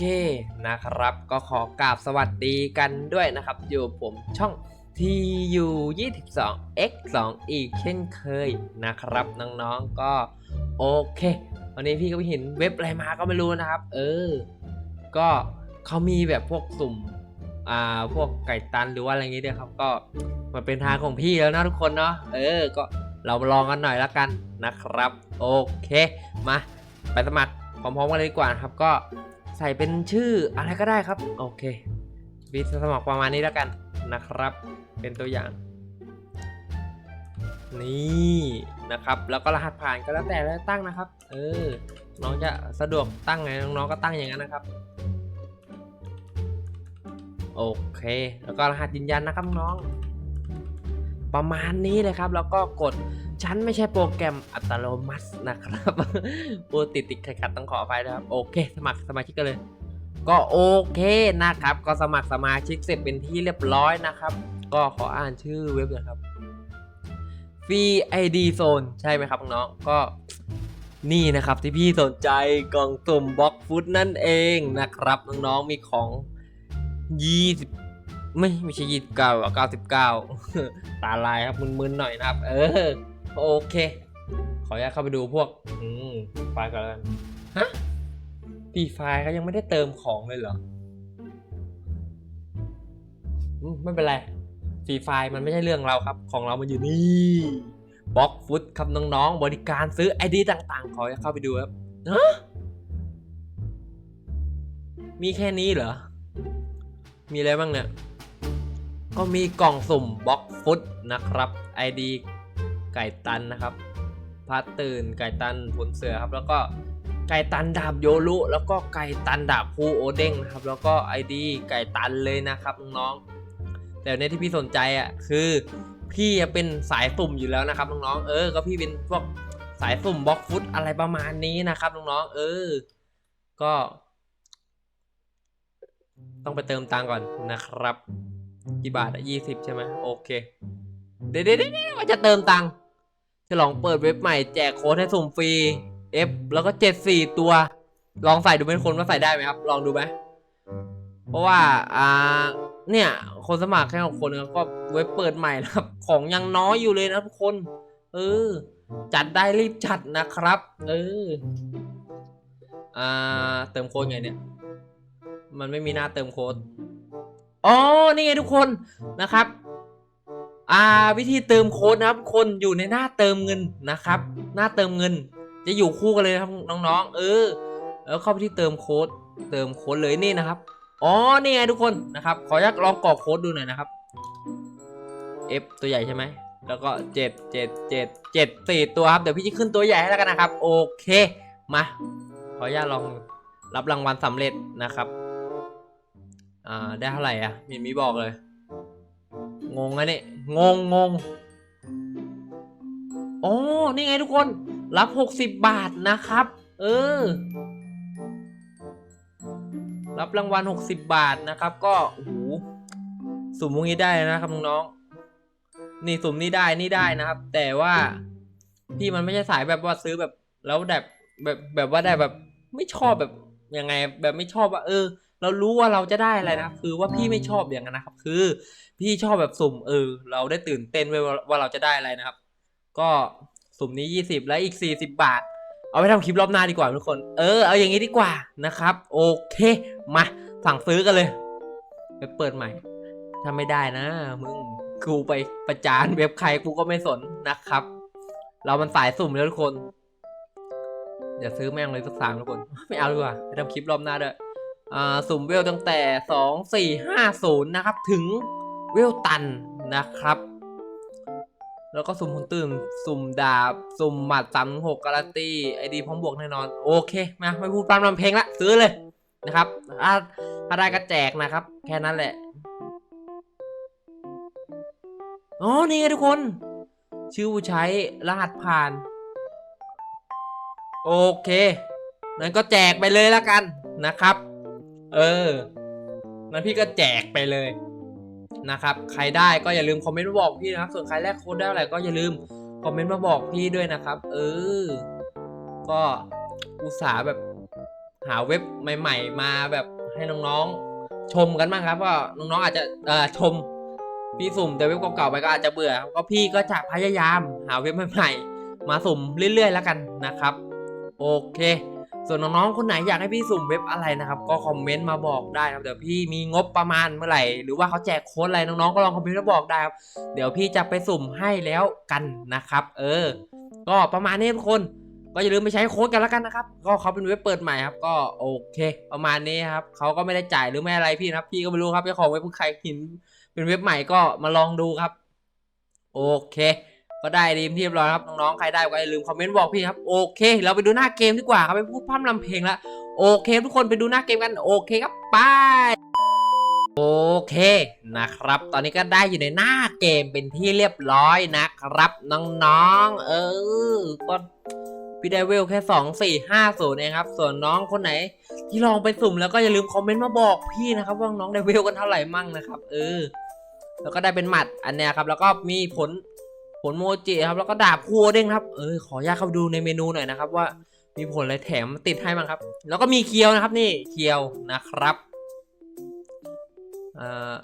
เคนะครับ ก็ขอกราบสวัสดีกันด้วยนะครับ อยู่ผมช่อง TU 22 X 2อีกเช่นเคยนะครับ น้องๆก็โอเค วันนี้พี่ก็ไปเห็นเว็บอะไรมาก็ไม่รู้นะครับ เออ ก็เขามีแบบพวกสุ่มอ่าพวกไก่ตันหรือว่าอะไรอย่างงี้ด้วยครับก็มาเป็นทางของพี่แล้วนะทุกคนเนาะเออ ก็เรามาลองกันหน่อยละกันนะครับ โอเค มา ไปสมัครพร้อมๆกันเลยดีกว่าครับก็ ใส่เป็นชื่ออะไรก็ได้ครับ โอเควิสมัครประมาณนี้แล้วกันนะครับ เป็นตัวอย่าง นี่นะครับ แล้วก็รหัสผ่านก็แล้วแต่แล้วตั้งนะครับ เออ น้องจะสะดวกตั้งไงน้องๆก็ตั้งอย่างนั้นนะครับ โอเค แล้วก็รหัสยืนยันนะครับน้อง ประมาณนี้เลยครับ แล้วก็กด ฉันไม่ใช่โปรแกรมอัตโนมัตินะครับโอติดติดขัดขัดๆต้องขออภัยนะครับ โอเค สมัครสมาชิกกันเลย ก็โอเคนะครับ ก็สมัครสมาชิกเสร็จเป็นที่เรียบร้อยนะครับ ก็ขออ่านชื่อเว็บนะครับ Free ID Zone ใช่ไหมครับน้องก็นี่นะครับที่พี่สนใจกล่องสุ่มบล็อกฟุตนั่นเองนะครับ น้องๆมีของ 20 ไม่ไม่ใช่ยี่สิบเก้าเก้าสิบเก้าตาลายครับมึนๆหน่อยนะครับ เออ โอเค ขออนุญาตเข้าไปดูพวก อืมไฟล์ก่อนแล้วกันฮะปีไฟล์เขายังไม่ได้เติมของเลยเหรออืมไม่เป็นไรฟรีไฟล์มันไม่ใช่เรื่องเราครับ ของเรามันอยู่นี่บล็อกฟุตครับน้องๆ บริการซื้อไอดีต่างๆ ขอให้เข้าไปดูครับฮะมีแค่นี้เหรอ มีอะไรบ้างเนี่ย ก็มีกล่องสุ่มบล็อกฟุตนะครับ ID ไก่ตันนะครับพัดตื่นไก่ตันผลเสือครับ แล้วก็ไก่ตันดาบโยรุแล้วก็ไก่ตันดาบภูโอเด้งครับ แล้วก็ ID ไก่ตันเลยนะครับน้องๆแต่ในที่พี่สนใจอะคือพี่เป็นสายสุ่มอยู่แล้วนะครับน้องๆเออก็พี่เป็นพวกสายสุ่มบล็อกฟุตอะไรประมาณนี้นะครับน้องๆเออ ก็ ต้องไปเติมตังก่อนนะครับกี่บาทอะยี่สิบใช่ไหมโอเค เดี๋ยวเดี๋ยวเดี๋ยวว่าจะเติมตังค์ฉลองเปิดเว็บใหม่แจกโค้ดให้สุ่มฟรี F แล้วก็เจ็ดสี่ตัว ลองใส่ดูเป็นคนว่าใส่ได้ไหมครับ ลองดูไหมเพราะว่าอ่าเนี่ยคนสมัครแค่หกคนครับก็เว็บเปิดใหม่นะครับ ของยังน้อยอยู่เลยนะทุกคน เออ จัดได้รีบจัดนะครับ เอออ่าเติมโค้ดไงเนี่ย มันไม่มีหน้าเติมโค้ดอ๋อนี่ไงทุกคนนะครับ อ่าวิธีเติมโค้ดนะครับ คนอยู่ในหน้าเติมเงินนะครับ หน้าเติมเงิน จะอยู่คู่กันเลยนะครับน้องๆ เออแล้วเข้าไปที่เติมโค้ดเติมโค้ดเลยนี่นะครับอ๋อนี่ไงทุกคนนะครับ ขออนุญาตลองกรอกโค้ดดูหน่อยนะครับ F ตัวใหญ่ใช่ไหมแล้วก็เจ็ดเจ็ดเจ็ดเจ็ดสี่ตัวครับ เดี๋ยวพี่จะขึ้นตัวใหญ่ให้แล้วกันนะครับ โอเค มา ขออนุญาตลองรับรางวัลสำเร็จนะครับ อ่า ได้เท่าไหร่อะมีมีบอกเลย งงอะเนี่ย งงงงอ๋อนี่ไงทุกคน รับหกสิบบาทนะครับ เออ รับรางวัลหกสิบบาทนะครับ ก็โอ้โหสุ่มพวกนี้ได้นะครับน้องๆนี่สุ่มนี่ได้นี่ได้นะครับ แต่ว่าพี่มันไม่ใช่สายแบบว่าซื้อแบบ แล้วแบบแบบแบบว่าได้แบบ ไม่ชอบแบบยังไง แบบไม่ชอบว่า เออ เรารู้ว่าเราจะได้อะไรนะครับคือว่าพี่ไม่ชอบอย่างนั้นนะครับ คือ พี่ชอบแบบสุ่มเออ เราได้ตื่นเต้นไว้ว่าเราจะได้อะไรนะครับ ก็สุ่มนี้ 20 แล้วอีก 40 บาท เอาไปทำคลิปรอบหน้าดีกว่าทุกคน เออเอาอย่างนี้ดีกว่านะครับ โอเค มาสั่งซื้อกันเลยไปเปิดใหม่ถ้าไม่ได้นะ มึงกูไปประจานเว็บใครกูก็ไม่สนนะครับ เรามันสายสุ่มแล้วทุกคน อย่าซื้อแม่งเลยสักสามทุกคน ไม่เอาดีกว่าไปทำคลิปรอบหน้าด้วยอ่า สุ่มเวลตั้งแต่สองสี่ห้าศูนย์นะครับ ถึงเวลตันนะครับ แล้วก็สุ่มคนตื่นสุ่มดาบ สุ่มหมัดสามหกการันตีไอดีพร้อมบวกแน่นอน โอเค มาไม่พูดปามลำเพลงละ ซื้อเลยนะครับถ้าถ้าได้ก็แจกนะครับ แค่นั้นแหละ อ๋อ นี่ไงทุกคน ชื่อผู้ใช้รหัสผ่าน โอเค นั้นก็แจกไปเลยแล้วกันนะครับ เออนั้นพี่ก็แจกไปเลยนะครับ ใครได้ก็อย่าลืมคอมเมนต์มาบอกพี่นะครับ ส่วนใครแลกโค้ดได้อะไรก็อย่าลืมคอมเมนต์มาบอกพี่ด้วยนะครับ เออ ก็อุตส่าห์แบบหาเว็บใหม่ ๆ มาแบบให้น้องๆชมกันบ้างครับก็น้องๆอาจจะเอ่อชมพี่สุ่มแต่เว็บเก่าๆไปก็อาจจะเบื่อก็พี่ก็จะพยายามหาเว็บใหม่ๆมาสุ่มเรื่อยๆแล้วกันนะครับ โอเค ส่วนน้องๆคนไหนอยากให้พี่สุ่มเว็บอะไรนะครับ ก็คอมเมนต์มาบอกได้ครับเดี๋ยวพี่มีงบประมาณเมื่อไหร่ หรือว่าเขาแจกโค้ดอะไรน้องๆก็ลองคอมเมนต์มาบอกได้ครับเดี๋ยวพี่จะไปสุ่มให้แล้วกันนะครับ เออ ก็ประมาณนี้ทุกคน ก็อย่าลืมไปใช้โค้ดกันแล้วกันนะครับ ก็เขาเป็นเว็บเปิดใหม่ครับ ก็โอเค ประมาณนี้ครับเขาก็ไม่ได้จ่ายหรือไม่อะไรพี่นะครับ พี่ก็ไม่รู้ครับเจ้าของเว็บเป็นใครห็นเป็นเว็บใหม่ก็มาลองดูครับ โอเค ก็ได้ดีมที่เรียบร้อยครับน้องๆใครได้ก็อย่าลืมคอมเมนต์บอกพี่ครับโอเค เราไปดูหน้าเกมดีกว่าครับไปพูดพร่ำลำเพลงละโอเค ทุกคนไปดูหน้าเกมกันโอเคครับไปโอเคนะครับ ตอนนี้ก็ได้อยู่ในหน้าเกมเป็นที่เรียบร้อยนะครับน้องๆเออก็พี่ไดเวลแค่สองสี่ห้าศูนย์เองครับ ส่วนน้องคนไหนที่ลองไปสุ่มแล้วก็อย่าลืมคอมเมนต์มาบอกพี่นะครับว่าน้องไดเวลกันเท่าไหร่มั่งนะครับเออแล้วก็ได้เป็นหมัดอันเนี้ยครับ แล้วก็มีผล ผลโมจิครับแล้วก็ดาบคู่เด้งครับเออขออนุญาตเข้าไปดูในเมนูหน่อยนะครับ ว่ามีผลอะไรแถมติดให้บ้างครับ แล้วก็มีเคียวนะครับนี่เคียวนะครับเอ่อ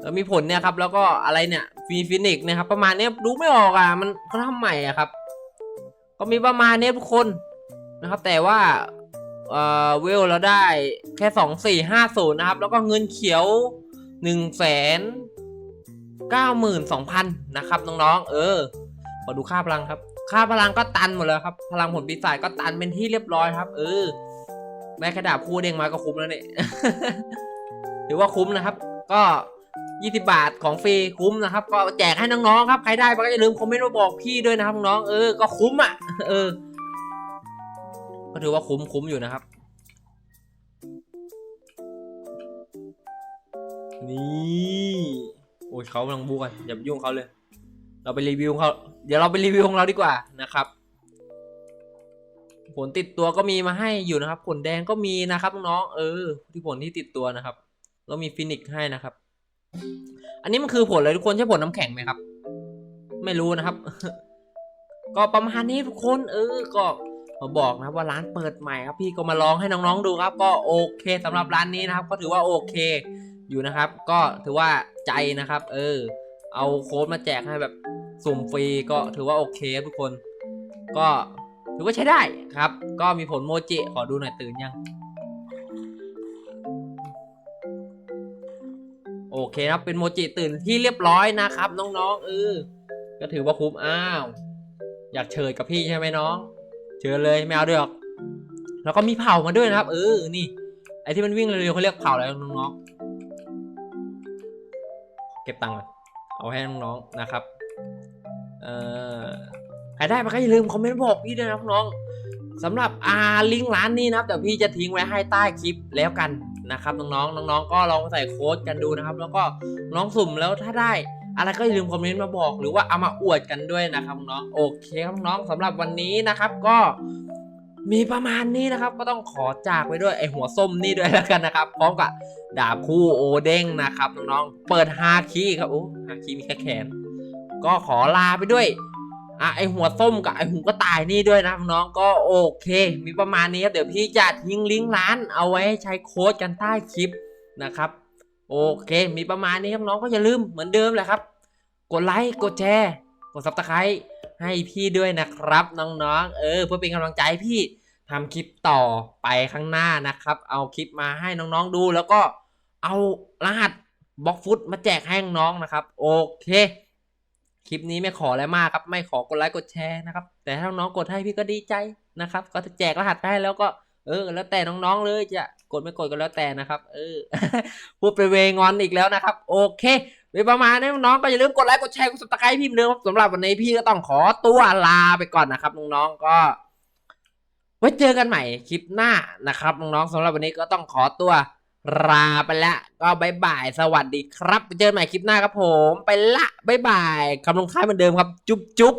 แล้วมีผลเนี่ยครับแล้วก็อะไรเนี่ยฟีฟินิกนะครับ ประมาณนี้ดูไม่ออกอะมันเขาทำใหม่อะครับ ก็มีประมาณนี้ทุกคนนะครับ แต่ว่าเอ่อเวลเราได้แค่สองสี่ห้าศูนย์นะครับ แล้วก็เงินเขียวหนึ่งแสน เก้าหมื่นสองพันนะครับน้องๆ เออ มาดูค่าพลังครับ ค่าพลังก็ตันหมดแล้วครับ พลังผลปีศาจก็ตันเป็นที่เรียบร้อยครับ เออ แม่กระดาบคู่เด้งมาก็คุ้มแล้วเนี่ยถือว่าคุ้มนะครับ ก็ 20 บาทของฟรีคุ้มนะครับ ก็แจกให้น้องๆ ครับ ใครได้ก็อย่าลืมคอมเมนต์มาบอกพี่ด้วยนะครับน้อง เออ ก็คุ้มอะ เออ ก็ถือว่าคุ้มคุ้มอยู่นะครับ นี่ โอ้ยเขากำลังบูกันอย่าไปยุ่งเขาเลย เราไปรีวิวเขาเดี๋ยวเราไปรีวิวของเราดีกว่านะครับผลติดตัวก็มีมาให้อยู่นะครับ ผลแดงก็มีนะครับน้องเออ ที่ผลที่ติดตัวนะครับ แล้วมีฟินิกให้นะครับ อันนี้มันคือผลอะไรทุกคนใช่ผลน้ำแข็งไหมครับ ไม่รู้นะครับ ก็ประมาณนี้ทุกคน เออก็ มาบอกนะครับว่าร้านเปิดใหม่ครับพี่ก็มาลองให้น้องๆดูครับ ก็โอเคสำหรับร้านนี้นะครับ ก็ถือว่าโอเคอยู่นะครับ ก็ถือว่าใจนะครับ เออ เอาโค้ดมาแจกให้แบบสุ่มฟรีก็ถือว่าโอเคทุกคน ก็ถือว่าใช้ได้ครับ ก็มีผลโมจิขอดูหน่อยตื่นยังโอเคครับเป็นโมจิตื่นที่เรียบร้อยนะครับ น้องๆเออก็ถือว่าคุ้มอ้าว อยากเชิญกับพี่ใช่ไหมน้อง เชิญเลยไม่เอาด้วยหรอกแล้วก็มีเผามาด้วยนะครับ เออนี่ไอที่มันวิ่งเร็วๆเขาเรียกเผาอะไรน้องๆเก็บตังค์เอาให้น้องๆนะครับเอ่อใครได้มาก็อย่าลืมคอมเมนต์บอกพี่ด้วยนะน้องๆสำหรับอาลิงก์ร้านนี้นะครับเดี๋ยวพี่จะทิ้งไว้ให้ใต้คลิปแล้วกันนะครับน้องๆน้องๆก็ลองใส่โค้ดกันดูนะครับ แล้วก็น้องสุ่มแล้วถ้าได้ อะไรก็อย่าลืมคอมเมนต์มาบอกหรือว่าเอามาอวดกันด้วยนะครับน้องโอเคครับน้องสำหรับวันนี้นะครับก็มีประมาณนี้นะครับ ก็ต้องขอจากไปด้วยไอหัวส้มนี่ด้วยแล้วกันนะครับพร้อมกับดาบคู่โอเด้งนะครับน้องๆเปิดฮาคีครับโอ้ฮาคีมีแค่แขน ก็ขอลาไปด้วยอะไอหัวส้มกับไอหูกระต่ายนี่ด้วยนะน้องๆก็โอเค มีประมาณนี้ครับเดี๋ยวพี่จะทิ้งลิงก์ร้าน เอาไว้ให้ใช้โค้ดกันใต้คลิปนะครับ โอเค มีประมาณนี้ครับน้องก็อย่าลืมเหมือนเดิมแหละครับ กดไลค์ กดแชร์ กดซับสไครต์ให้พี่ด้วยนะครับน้องๆ เออ เพื่อเป็นกำลังใจให้พี่ทำคลิปต่อไปข้างหน้านะครับ เอาคลิปมาให้น้องๆดู แล้วก็เอารหัสบล็อกฟุตมาแจกให้น้องๆนะครับ โอเค คลิปนี้ไม่ขออะไรมากครับ ไม่ขอกดไลค์กดแชร์นะครับ แต่ถ้าน้องๆกดให้พี่ก็ดีใจนะครับ ก็จะแจกรหัสไปให้แล้วก็ เออ แล้วแต่น้องๆเลยจะกดไม่กดก็แล้วแต่นะครับ เออพูดไปเวงอนอีกแล้วนะครับ โอเคไปประมาณนี้น้องก็อย่าลืมกดไลค์กดแชร์กดซับสไครต์พี่เหมือนเดิมครับสำหรับวันนี้พี่ก็ต้องขอตัวลาไปก่อนนะครับน้องๆก็ ไว้เจอกันใหม่คลิปหน้านะครับน้องๆสำหรับวันนี้ก็ต้องขอตัวลาไปแล้วก็บายบายสวัสดีครับ ไปเจอกันใหม่คลิปหน้าครับผม ไปละบายบายคำลงท้ายเหมือนเดิมครับ จุ๊บจุ๊บ